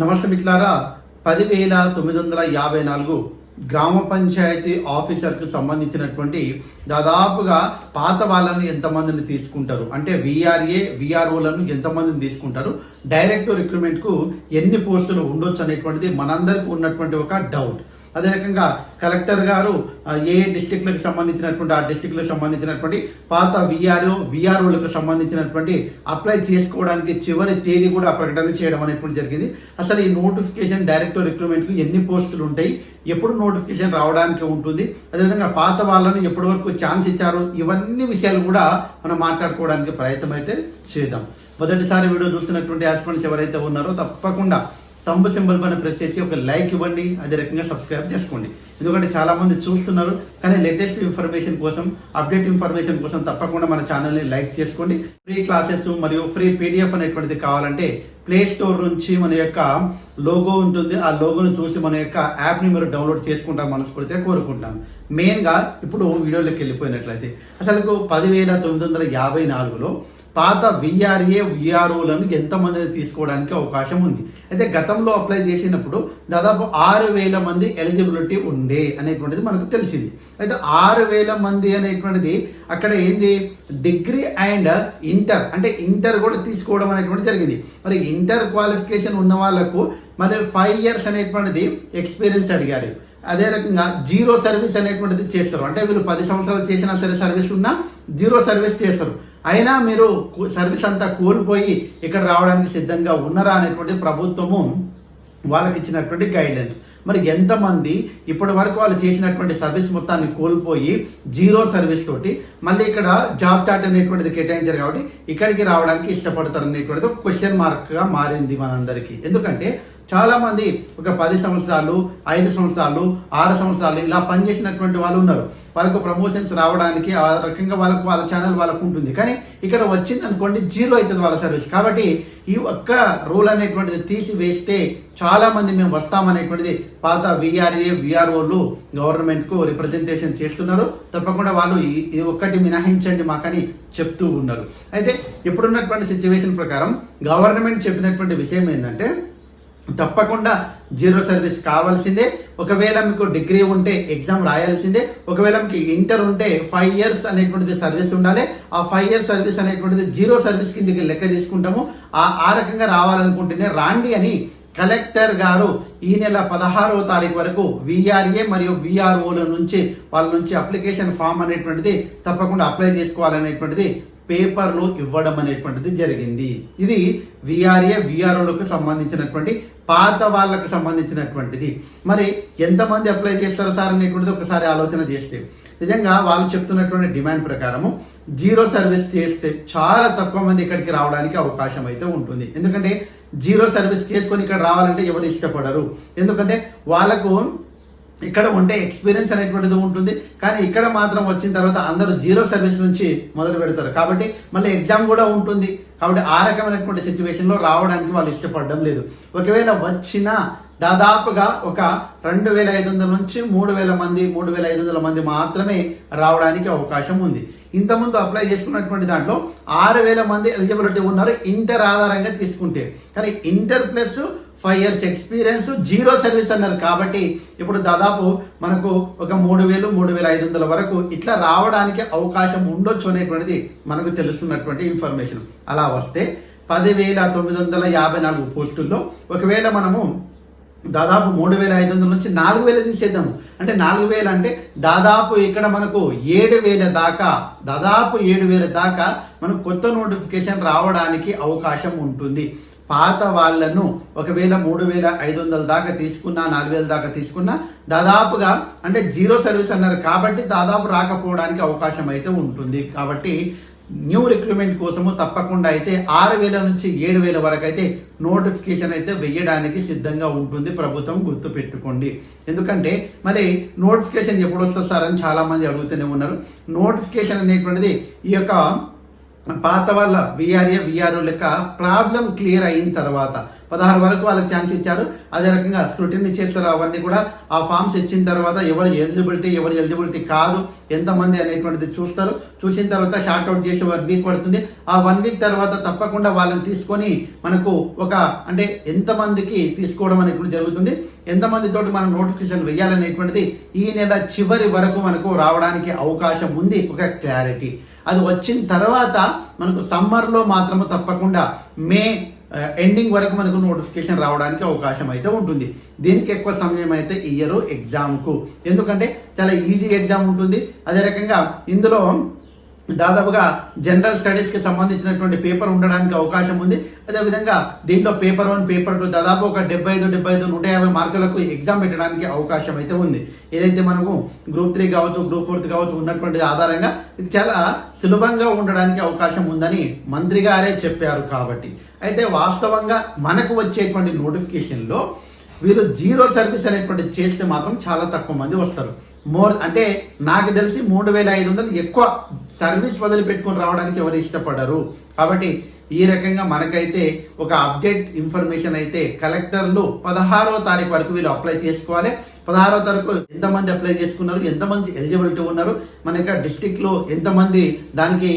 నమస్తే మిట్లారా పదివేల తొమ్మిది వందల యాభై నాలుగు గ్రామ పంచాయతీ ఆఫీసర్కు సంబంధించినటువంటి దాదాపుగా పాత వాళ్ళను ఎంతమందిని తీసుకుంటారు? అంటే విఆర్ఏ విఆర్ఓలను ఎంతమందిని తీసుకుంటారు? డైరెక్ట్ రిక్రూట్మెంట్కు ఎన్ని పోస్టులు ఉండొచ్చు అనేటువంటిది మనందరికీ ఉన్నటువంటి ఒక డౌట్ అదే రకంగా కలెక్టర్ గారు ఏ డిస్టిక్లకు సంబంధించినటువంటి ఆ డిస్టిక్లకు సంబంధించినటువంటి పాత విఆర్ఓ విఆర్ఓలకు సంబంధించినటువంటి అప్లై చేసుకోవడానికి చివరి తేదీ కూడా ప్రకటన చేయడం అనేటువంటి జరిగింది. అసలు ఈ నోటిఫికేషన్ డైరెక్టర్ రిక్రూట్మెంట్కి ఎన్ని పోస్టులు ఉంటాయి? ఎప్పుడు నోటిఫికేషన్ రావడానికి ఉంటుంది? అదేవిధంగా పాత వాళ్ళను ఎప్పటి వరకు ఛాన్స్ ఇచ్చారు? ఇవన్నీ విషయాలు కూడా మనం మాట్లాడుకోవడానికి ప్రయత్నం అయితే చేద్దాం. మొదటిసారి వీడియో చూస్తున్నటువంటి యాస్పెంట్స్ ఎవరైతే ఉన్నారో తప్పకుండా తంబు సింబల్ పైన ప్రెస్ చేసి ఒక లైక్ ఇవ్వండి అదే రకంగా సబ్స్క్రైబ్ చేసుకోండి. ఎందుకంటే చాలామంది చూస్తున్నారు కానీ లేటెస్ట్ ఇన్ఫర్మేషన్ కోసం అప్డేట్ ఇన్ఫర్మేషన్ కోసం తప్పకుండా మన ఛానల్ని లైక్ చేసుకోండి. ఫ్రీ క్లాసెస్ మరియు ఫ్రీ పీడిఎఫ్ అనేటువంటిది కావాలంటే ప్లే స్టోర్ నుంచి మన యొక్క లోగో ఉంటుంది. ఆ లోగోను చూసి మన యొక్క యాప్ని మీరు డౌన్లోడ్ చేసుకుంటాం మనస్ఫూర్తిగా కోరుకుంటాను మెయిన్గా ఇప్పుడు వీడియోలోకి వెళ్ళిపోయినట్లయితే అసలు పదివేల తొమ్మిది వందల యాభై నాలుగులో పాత విఆర్ఏ విఆర్ఓలను ఎంతమందిని తీసుకోవడానికి అవకాశం ఉంది. అయితే గతంలో అప్లై చేసినప్పుడు దాదాపు ఆరు వేల మంది ఎలిజిబిలిటీ ఉండే అనేటువంటిది మనకు తెలిసింది. అయితే ఆరు వేల మంది అనేటువంటిది అక్కడ ఏంది? డిగ్రీ అండ్ ఇంటర్ అంటే ఇంటర్ కూడా తీసుకోవడం అనేటువంటి జరిగింది. మరి ఇంటర్ క్వాలిఫికేషన్ ఉన్న వాళ్ళకు మరి ఫైవ్ ఇయర్స్ అనేటువంటిది ఎక్స్పీరియన్స్ అడిగారు. అదే రకంగా జీరో సర్వీస్ అనేటువంటిది చేస్తారు. అంటే మీరు పది సంవత్సరాలు చేసినా సరే సర్వీస్ ఉన్నా జీరో సర్వీస్ చేస్తారు. అయినా మీరు సర్వీస్ అంతా కోల్పోయి ఇక్కడ రావడానికి సిద్ధంగా ఉన్నారా అనేటువంటి ప్రభుత్వము వాళ్ళకి ఇచ్చినటువంటి గైడ్లైన్స్. మరి ఎంతమంది ఇప్పటి వరకు వాళ్ళు చేసినటువంటి సర్వీస్ మొత్తాన్ని కోల్పోయి జీరో సర్వీస్ తోటి మళ్ళీ ఇక్కడ జాబ్ చాట్ అనేటువంటిది కేటాయించారు కాబట్టి ఇక్కడికి రావడానికి ఇష్టపడతారు అనేటువంటిది ఒక క్వశ్చన్ మార్క్గా మారింది మనందరికీ. ఎందుకంటే చాలామంది ఒక పది సంవత్సరాలు ఐదు సంవత్సరాలు ఆరు సంవత్సరాలు ఇలా పనిచేసినటువంటి వాళ్ళు ఉన్నారు. వాళ్ళకు ప్రమోషన్స్ రావడానికి ఆ రకంగా వాళ్ళకు వాళ్ళ ఛానల్ వాళ్ళకు ఉంటుంది. కానీ ఇక్కడ వచ్చింది అనుకోండి జీరో అవుతుంది వాళ్ళ సర్వీస్ కాబట్టి ఈ ఒక్క రూల్ అనేటువంటిది తీసివేస్తే వేస్తే చాలామంది మేము వస్తామనేటువంటిది పాత విఆర్ఏ విఆర్ఓలు గవర్నమెంట్కు రిప్రజెంటేషన్ చేస్తున్నారు. తప్పకుండా వాళ్ళు ఇది ఒక్కటి మినహాయించండి మాకని చెప్తూ ఉన్నారు. అయితే ఇప్పుడున్నటువంటి సిచ్యువేషన్ ప్రకారం గవర్నమెంట్ చెప్పినటువంటి విషయం ఏంటంటే తప్పకుండా జీరో సర్వీస్ కావాల్సిందే. ఒకవేళ మీకు డిగ్రీ ఉంటే ఎగ్జామ్ రాయాల్సిందే. ఒకవేళ మీకు ఇంటర్ ఉంటే ఫైవ్ ఇయర్స్ అనేటువంటిది సర్వీస్ ఉండాలి. ఆ ఫైవ్ ఇయర్స్ సర్వీస్ అనేటువంటిది జీరో సర్వీస్ కిందకి లెక్క తీసుకుంటాము. ఆ ఆ రకంగా రావాలనుకుంటేనే రాండి అని కలెక్టర్ గారు ఈ నెల పదహారవ తారీఖు వరకు విఆర్ఏ మరియు విఆర్ఓల నుంచి వాళ్ళ నుంచి అప్లికేషన్ ఫామ్ అనేటువంటిది తప్పకుండా అప్లై చేసుకోవాలనేటువంటిది పేపర్లు ఇవ్వడం అనేటువంటిది జరిగింది. ఇది విఆర్ఏ విఆర్ఓలకు సంబంధించినటువంటి పాత వాళ్ళకు సంబంధించినటువంటిది. మరి ఎంతమంది అప్లై చేస్తారు సార్ అనేటువంటిది ఒకసారి ఆలోచన చేస్తే. నిజంగా వాళ్ళు చెప్తున్నటువంటి డిమాండ్ ప్రకారము జీరో సర్వీస్ చేస్తే చాలా తక్కువ మంది ఇక్కడికి రావడానికి అవకాశం అయితే ఉంటుంది. ఎందుకంటే జీరో సర్వీస్ చేసుకొని ఇక్కడ రావాలంటే ఎవరు ఇష్టపడరు. ఎందుకంటే వాళ్ళకు ఇక్కడ ఉంటే ఎక్స్పీరియన్స్ అనేటువంటిది ఉంటుంది. కానీ ఇక్కడ మాత్రం వచ్చిన తర్వాత అందరూ జీరో సర్వీస్ నుంచి మొదలు పెడతారు. కాబట్టి మళ్ళీ ఎగ్జామ్ కూడా ఉంటుంది. కాబట్టి ఆ రకమైనటువంటి సిచ్యువేషన్లో రావడానికి వాళ్ళు ఇష్టపడడం లేదు. ఒకవేళ వచ్చినా దాదాపుగా ఒక రెండు వేల ఐదు వందల నుంచి మూడు వేల మంది మూడు వేల ఐదు వందల మంది మాత్రమే రావడానికి అవకాశం ఉంది. ఇంతకుముందు అప్లై చేసుకున్నటువంటి దాంట్లో ఆరు వేల మంది ఎలిజిబిలిటీ ఉన్నారు. ఇంటర్ ఆధారంగా తీసుకుంటే. కానీ inter plus five years experience zero service అన్నారు. కాబట్టి ఇప్పుడు దాదాపు మనకు ఒక మూడు వేలు మూడు వేల ఐదు వందల వరకు ఇట్లా రావడానికి అవకాశం ఉండొచ్చు అనేటువంటిది మనకు తెలుస్తున్నటువంటి ఇన్ఫర్మేషన్ అలా వస్తే పదివేల తొమ్మిది వందల యాభై నాలుగు పోస్టుల్లో ఒకవేళ మనము దాదాపు మూడు వేల ఐదు వందల నుంచి నాలుగు వేలు తీసేద్దాము అంటే నాలుగు వేలు అంటే దాదాపు ఇక్కడ మనకు ఏడు వేల దాకా దాదాపు ఏడు వేల దాకా మనకు కొత్త నోటిఫికేషన్ రావడానికి అవకాశం ఉంటుంది. పాత వాళ్ళను ఒకవేళ మూడు వేల ఐదు వందల దాకా తీసుకున్నా నాలుగు వేల దాకా తీసుకున్నా దాదాపుగా అంటే జీరో సర్వీస్ అన్నారు కాబట్టి దాదాపు రాకపోవడానికి అవకాశం అయితే ఉంటుంది. కాబట్టి న్యూ రిక్రూట్మెంట్ కోసము తప్పకుండా అయితే ఆరు వేల నుంచి ఏడు వేల వరకు అయితే నోటిఫికేషన్ అయితే వెయ్యడానికి సిద్ధంగా ఉంటుంది ప్రభుత్వం గుర్తుపెట్టుకోండి ఎందుకంటే మరి నోటిఫికేషన్ ఎప్పుడు వస్తుంది సార్ అని చాలామంది అడుగుతూనే ఉన్నారు. నోటిఫికేషన్ అనేటువంటిది ఈ యొక్క పాత వాళ్ళ విఆర్ఏ విఆర్ఓ లెక్క ప్రాబ్లం క్లియర్ అయిన తర్వాత పదహారు వరకు వాళ్ళకి ఛాన్స్ ఇచ్చారు. అదే రకంగా స్క్రూటినీ చేస్తారు అవన్నీ కూడా. ఆ ఫామ్స్ ఇచ్చిన తర్వాత ఎవరు ఎలిజిబిలిటీ ఎవరు ఎలిజిబిలిటీ కాదు ఎంతమంది అనేటువంటిది చూస్తారు. చూసిన తర్వాత షార్ట్ అవుట్ చేసి వన్ వీక్ పడుతుంది. ఆ వన్ వీక్ తర్వాత తప్పకుండా వాళ్ళని తీసుకొని మనకు ఒక అంటే ఎంతమందికి తీసుకోవడం అనేటువంటి జరుగుతుంది. ఎంతమంది తోటి మనం నోటిఫికేషన్ వేయాలనేటువంటిది ఈ నెల చివరి వరకు మనకు రావడానికి అవకాశం ఉంది. ఒక క్లారిటీ అది వచ్చిన తర్వాత మనకు సమ్మర్లో మాత్రము తప్పకుండా మే ఎండింగ్ వరకు మనకు నోటిఫికేషన్ రావడానికి అవకాశం అయితే ఉంటుంది. దీనికి ఎక్కువ సమయం అయితే ఇయ్యరు ఎగ్జామ్కు ఎందుకంటే చాలా ఈజీ ఎగ్జామ్ ఉంటుంది. అదే రకంగా ఇందులో దాదాపుగా జనరల్ స్టడీస్కి సంబంధించినటువంటి పేపర్ ఉండడానికి అవకాశం ఉంది. అదేవిధంగా దీంట్లో పేపర్ వన్ పేపర్ టూ దాదాపు ఒక డెబ్బై ఐదు డెబ్బై ఐదు నూట యాభై మార్కులకు ఎగ్జామ్ పెట్టడానికి అవకాశం అయితే ఉంది. ఏదైతే మనకు గ్రూప్ త్రీ కావచ్చు గ్రూప్ ఫోర్త్ కావచ్చు ఉన్నటువంటి ఆధారంగా ఇది చాలా సులభంగా ఉండడానికి అవకాశం ఉందని మంత్రి గారే చెప్పారు కాబట్టి. అయితే వాస్తవంగా మనకు వచ్చేటువంటి నోటిఫికేషన్లో వీరు జీరో సర్వీస్ అనేటువంటిది చేస్తే మాత్రం చాలా తక్కువ మంది వస్తారు. మోర్ అంటే నాకు తెలిసి మూడు వేల ఐదు వందలు ఎక్కువ సర్వీస్ వదిలిపెట్టుకుని రావడానికి ఎవరు ఇష్టపడరు. కాబట్టి ఈ రకంగా మనకైతే ఒక అప్డేట్ ఇన్ఫర్మేషన్ అయితే కలెక్టర్లు పదహారో తారీఖు వరకు వీళ్ళు అప్లై చేసుకోవాలి. పదహారో తారీఖు ఎంతమంది అప్లై చేసుకున్నారు? ఎంతమంది ఎలిజిబిలిటీ ఉన్నారు? మన యొక్క డిస్టిక్లో ఎంతమంది దానికి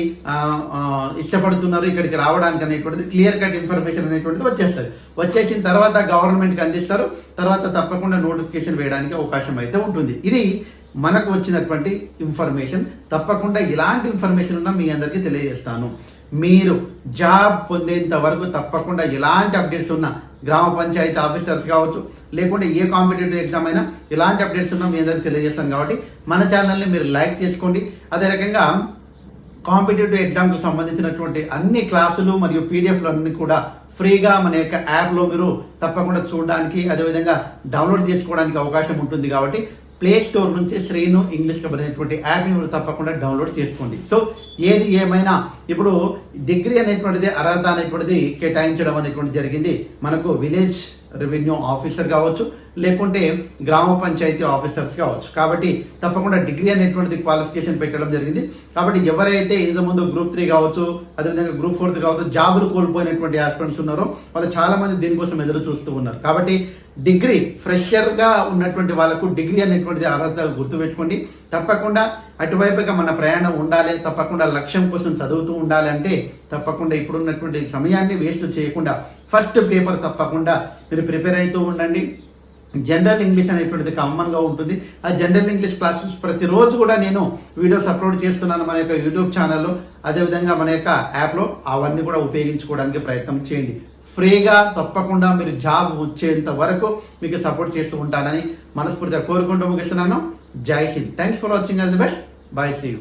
ఇష్టపడుతున్నారు? ఇక్కడికి రావడానికి అనేటువంటిది క్లియర్ కట్ ఇన్ఫర్మేషన్ అనేటువంటిది వచ్చేస్తుంది. వచ్చేసిన తర్వాత గవర్నమెంట్కి అందిస్తారు. తర్వాత తప్పకుండా నోటిఫికేషన్ వేయడానికి అవకాశం అయితే ఉంటుంది. ఇది మనకు వచ్చినటువంటి ఇన్ఫర్మేషన్. తప్పకుండా ఇలాంటి ఇన్ఫర్మేషన్ ఉన్నా మీ అందరికీ తెలియజేస్తాను. మీరు జాబ్ పొందేంత వరకు తప్పకుండా ఎలాంటి అప్డేట్స్ ఉన్నా గ్రామ పంచాయతీ ఆఫీసర్స్ కావచ్చు లేకుంటే ఏ కాంపిటేటివ్ ఎగ్జామ్ అయినా ఎలాంటి అప్డేట్స్ ఉన్నా మీ అందరికీ తెలియజేస్తాం కాబట్టి మన ఛానల్ని మీరు లైక్ చేసుకోండి. అదే రకంగా కాంపిటేటివ్ ఎగ్జామ్కి సంబంధించినటువంటి అన్ని క్లాసులు మరియు పీడిఎఫ్లు అన్ని కూడా ఫ్రీగా మన యొక్క యాప్లో మీరు తప్పకుండా చూడడానికి అదేవిధంగా డౌన్లోడ్ చేసుకోవడానికి అవకాశం ఉంటుంది కాబట్టి ప్లే స్టోర్ నుంచి శ్రీను ఇంగ్లీష్ క్లబ్ అనేటువంటి యాప్ని మీరు తప్పకుండా డౌన్లోడ్ చేసుకోండి. సో ఏది ఏమైనా ఇప్పుడు డిగ్రీ అనేటువంటిది అర్హత అనేటువంటిది కేటాయించడం అనేటువంటి జరిగింది. మనకు విలేజ్ రెవెన్యూ ఆఫీసర్ కావచ్చు లేకుంటే గ్రామ పంచాయతీ ఆఫీసర్స్ కావచ్చు. కాబట్టి తప్పకుండా డిగ్రీ అనేటువంటిది క్వాలిఫికేషన్ పెట్టడం జరిగింది. కాబట్టి ఎవరైతే ఇంతకు ముందు గ్రూప్ త్రీ కావచ్చు అదేవిధంగా గ్రూప్ ఫోర్త్ కావచ్చు జాబులు కోల్పోయినటువంటి ఆస్పిరెంట్స్ ఉన్నారో వాళ్ళు చాలామంది దీనికోసం ఎదురు చూస్తూ ఉన్నారు. కాబట్టి డిగ్రీ ఫ్రెషర్గా ఉన్నటువంటి వాళ్ళకు డిగ్రీ అనేటువంటిది అర్హత గుర్తుపెట్టుకోండి. తప్పకుండా అటువైపుగా మన ప్రయాణం ఉండాలి. తప్పకుండా లక్ష్యం కోసం చదువుతూ ఉండాలి అంటే తప్పకుండా ఇప్పుడున్నటువంటి సమయాన్ని వేస్ట్ చేయకుండా ఫస్ట్ పేపర్ తప్పకుండా మీరు ప్రిపేర్ అవుతూ ఉండండి. జనరల్ ఇంగ్లీష్ అనేటువంటిది కామన్గా ఉంటుంది. ఆ జనరల్ ఇంగ్లీష్ క్లాసెస్ ప్రతిరోజు కూడా నేను వీడియోస్ అప్లోడ్ చేస్తున్నాను మన యొక్క యూట్యూబ్ ఛానల్లో అదేవిధంగా మన యొక్క యాప్లో అవన్నీ కూడా ఉపయోగించుకోవడానికి ప్రయత్నం చేయండి. ఫ్రీగా తప్పకుండా మీరు జాబ్ వచ్చేంత వరకు మీకు సపోర్ట్ చేస్తూ ఉంటానని మనస్ఫూర్తిగా కోరుకుంటూ ముగిస్తున్నాను. జై Hind. Thanks for watching all the best bye see you